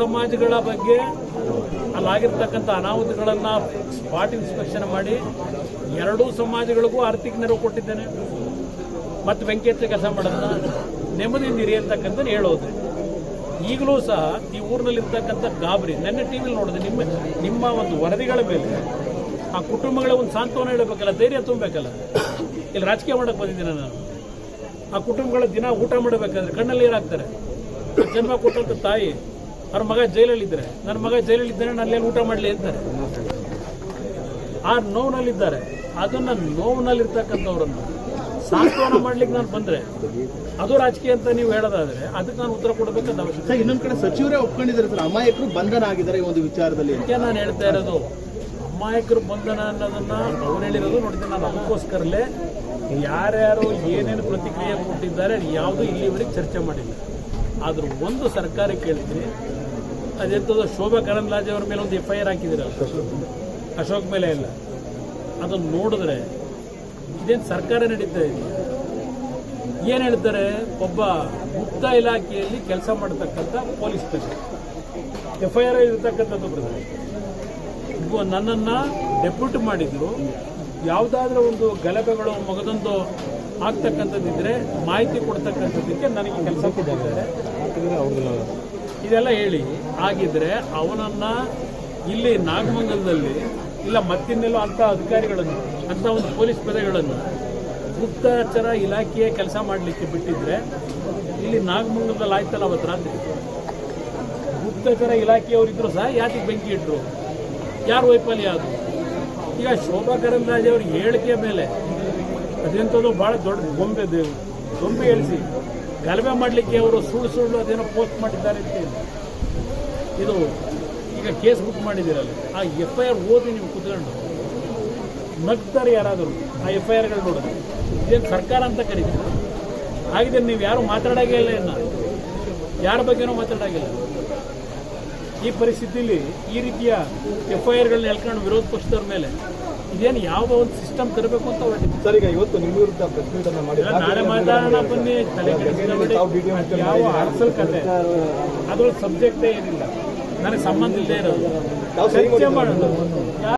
ಸಮಾಜಗಳ ಬಗ್ಗೆ ಅಲ್ಲಾಗಿರ್ತಕ್ಕಂಥ ಅನಾಹುತಗಳನ್ನು spot inspection ಮಾಡಿ ಎರಡೂ ಸಮಾಜಗಳಿಗೂ ಆರ್ಥಿಕ ನೆರವು ಕೊಟ್ಟಿದ್ದೇನೆ. ಮತ್ತು ವೆಂಕಟೇಶ ಕೆಲಸ ಮಾಡೋದನ್ನ ನೆಮ್ಮದಿಯಿಂದಿರಿ ಅಂತಕ್ಕಂಥ ಹೇಳೋದು. ಈಗಲೂ ಸಹ ಈ ಊರಿನಲ್ಲಿರ್ತಕ್ಕಂಥ ಗಾಬರಿ, ನನ್ನ ಟಿ ವಿಲಿ ನೋಡಿದೆ, ನಿಮ್ಮ ನಿಮ್ಮ ಒಂದು ವರದಿಗಳ ಮೇಲೆ ಆ ಕುಟುಂಬಗಳ ಒಂದು ಸಾಂತ್ವನ ಹೇಳಬೇಕಲ್ಲ, ಧೈರ್ಯ ತುಂಬಬೇಕಲ್ಲ ಇಲ್ಲಿ ರಾಜಕೀಯ ಮಾಡಕ್ಕೆ ಬಂದಿದ್ದೀನಿ ನಾನು. ಆ ಕುಟುಂಬಗಳ ದಿನ ಊಟ ಮಾಡಬೇಕಾದ್ರೆ ಕಣ್ಣಲ್ಲಿ ಏನಾಗ್ತಾರೆ ಜನ್ಮ ಕೊಟ್ಟಂಥ ತಾಯಿ ಅವ್ರ ಮಗ ಜೈಲಲ್ಲಿದ್ದಾರೆ ನನ್ನ ಮಗ ಜೈಲಲ್ಲಿದ್ದಾನೆ ನಾನು ಅಲ್ಲಿ ಊಟ ಮಾಡಲಿ ಅಂತಾರೆ. ಆ ನೋವಿನಲ್ಲಿದ್ದಾರೆ. ಅದನ್ನ ನೋವಿನಲ್ಲಿರ್ತಕ್ಕಂಥವ್ರನ್ನು ಸಾಂತ್ವನ ಮಾಡ್ಲಿಕ್ಕೆ ನಾನು ಬಂದ್ರೆ ಅದು ರಾಜಕೀಯ ಅಂತ ನೀವು ಹೇಳೋದಾದ್ರೆ ಅದಕ್ಕೆ ನಾನು ಉತ್ತರ ಕೊಡಬೇಕಂತ ಅವಶ್ಯಕತೆ ಇನ್ನೊಂದು ಕಡೆ ಸಚಿವರೇ ಒಪ್ಕೊಂಡಿದ್ದಾರೆ ಸರ್. ಅಮಾಯಕರು ಬಂಧನ ಆಗಿದ್ದಾರೆ ಈ ಒಂದು ವಿಚಾರದಲ್ಲಿ ಅದಕ್ಕೆ ನಾನು ಹೇಳ್ತಾ ಇರೋದು ಅಮಾಯಕರು ಬಂಧನ ಅನ್ನೋದನ್ನ ಅವ್ರು ಹೇಳಿರೋದು ನೋಡಿದ್ರೆ ನಾನು ಅದಕ್ಕೋಸ್ಕರಲೇ ಯಾರ್ಯಾರು ಏನೇನು ಪ್ರತಿಕ್ರಿಯೆ ಕೊಟ್ಟಿದ್ದಾರೆ ಯಾವುದು ಇಲ್ಲಿವರೆಗೆ ಚರ್ಚೆ ಮಾಡಿಲ್ಲ. ಆದ್ರೂ ಒಂದು ಸರ್ಕಾರಕ್ಕೆ ಹೇಳ್ತೀನಿ ಅದೆಂಥದ್ದು ಶೋಭಾ ಕರಂದ್ಲಾಜೆ ಅವ್ರ ಮೇಲೆ ಒಂದು ಎಫ್ ಐ ಆರ್ ಹಾಕಿದಿರಲ್ಲ ಅಶೋಕ್ ಮೇಲೆ ಇಲ್ಲ. ಅದನ್ನು ನೋಡಿದ್ರೆ ಇದೇನು ಸರ್ಕಾರ ನಡೀತಾ ಇದೆ ಏನು ಹೇಳ್ತಾರೆ? ಒಬ್ಬ ಗುಪ್ತ ಇಲಾಖೆಯಲ್ಲಿ ಕೆಲಸ ಮಾಡತಕ್ಕಂಥ ಪೊಲೀಸ್ ಎಫ್ ಐ ಆರ್ ಇರತಕ್ಕಂಥದ್ದು ಇವು ನನ್ನನ್ನು ಡೆಪ್ಯೂಟ್ ಮಾಡಿದ್ರು. ಯಾವುದಾದ್ರೂ ಒಂದು ಗಲಭೆಗಳು, ಮಗದೊಂದು ಆಗ್ತಕ್ಕಂಥದ್ದಿದ್ರೆ ಮಾಹಿತಿ ಕೊಡ್ತಕ್ಕಂಥದ್ದಕ್ಕೆ ನನಗೆ ಕೆಲಸ ಕೊಟ್ಟಿದ್ದಾರೆ. ಇದೆಲ್ಲ ಹೇಳಿ. ಆಗಿದ್ರೆ ಅವನನ್ನ ಇಲ್ಲಿ ನಾಗಮಂಗಲದಲ್ಲಿ ಇಲ್ಲ ಮತ್ತಿನ್ನೆಲ್ಲೋ ಅಂಥ ಅಧಿಕಾರಿಗಳನ್ನು ಅಂಥ ಒಂದು ಪೊಲೀಸ್ ಪದಗಳನ್ನು ಗುಪ್ತಚರ ಇಲಾಖೆಯ ಕೆಲಸ ಮಾಡಲಿಕ್ಕೆ ಬಿಟ್ಟಿದ್ರೆ ಇಲ್ಲಿ ನಾಗಮಂಗಲದಲ್ಲಿ ಆಯ್ತಲ್ಲ ಅವತ್ತು ರಾತ್ರಿ? ಗುಪ್ತಚರ ಇಲಾಖೆಯವರಿದ್ರು ಸಹ ಯಾತಿಗೆ ಬೆಂಕಿ ಇಟ್ಟರು ಯಾರು ವೈಫಲ್ಯ ಅದು? ಈಗ ಶೋಭಾ ಕರಂದ್ಲಾಜೆ ಅವ್ರಿಗೆ ಹೇಳಿಕೆ ಮೇಲೆ ಅದೆಂಥದ್ದು ಭಾಳ ದೊಡ್ಡ ಗೊಂಬೆ ದೇವರು. ಗೊಂಬೆ ಹೇಳಿಸಿ. ಗಲಭೆ ಮಾಡಲಿಕ್ಕೆ ಅವರು ಸುಳ್ಳು ಸುಳ್ಳು ಅದೇನೋ ಪೋಸ್ಟ್ ಮಾಡಿದ್ದಾರೆ ಅಂತ. ಇದು ಈಗ ಕೇಸ್ ಬುಕ್ ಮಾಡಿದ್ದೀರಲ್ಲ, ಆ ಎಫ್ ಐ ಆರ್ ಓದಿ ನೀವು ಕುತ್ಕೊಂಡು. ನಗ್ತಾರೆ ಯಾರಾದರೂ, ಆ ಎಫ್ ಐ ಆರ್ಗಳು ನೋಡಿದ್ರೆ. ಇದೇನು ಸರ್ಕಾರ ಅಂತ ಕರೀತೀವಿ ಹಾಗಿದ್ರೆ ನೀವು ಯಾರು ಮಾತಾಡೋಂಗೇ ಇಲ್ಲ ಇನ್ನ. ಯಾರ ಬಗ್ಗೆನೂ ಮಾತಾಡೋಂಗಿಲ್ಲ ಈ ಪರಿಸ್ಥಿತಿಯಲ್ಲಿ ಈ ರೀತಿಯ ಎಫ್ ಐ ಆರ್ಗಳನ್ನ ಎಳ್ಕೊಂಡು ವಿರೋಧ ಪಕ್ಷದವ್ರ ಮೇಲೆ ಇದೇನು ಯಾವ ಒಂದು ಸಿಸ್ಟಮ್ ತರಬೇಕು ಅಂತ ಸರ್ ಈಗ ಇವತ್ತು ನಿಮ್ಮ ವಿರುದ್ಧ ಪ್ರತಿಭಟನೆ ಮಾಡಿ ನಾಳೆ ಮಾತಾಡೋಣ ಬನ್ನಿ ತಲೆ ಯಾವ ಸಬ್ಜೆಕ್ಟ್ ಕತೆ. ಅದ್ರೊಳಗೆ ಸಬ್ಜೆಕ್ಟೇ ಏನಿಲ್ಲ. ನನಗೆ ಸಂಬಂಧ ಇಲ್ಲದೆ ಇರೋದು. ಚರ್ಚೆ ಮಾಡೋದು.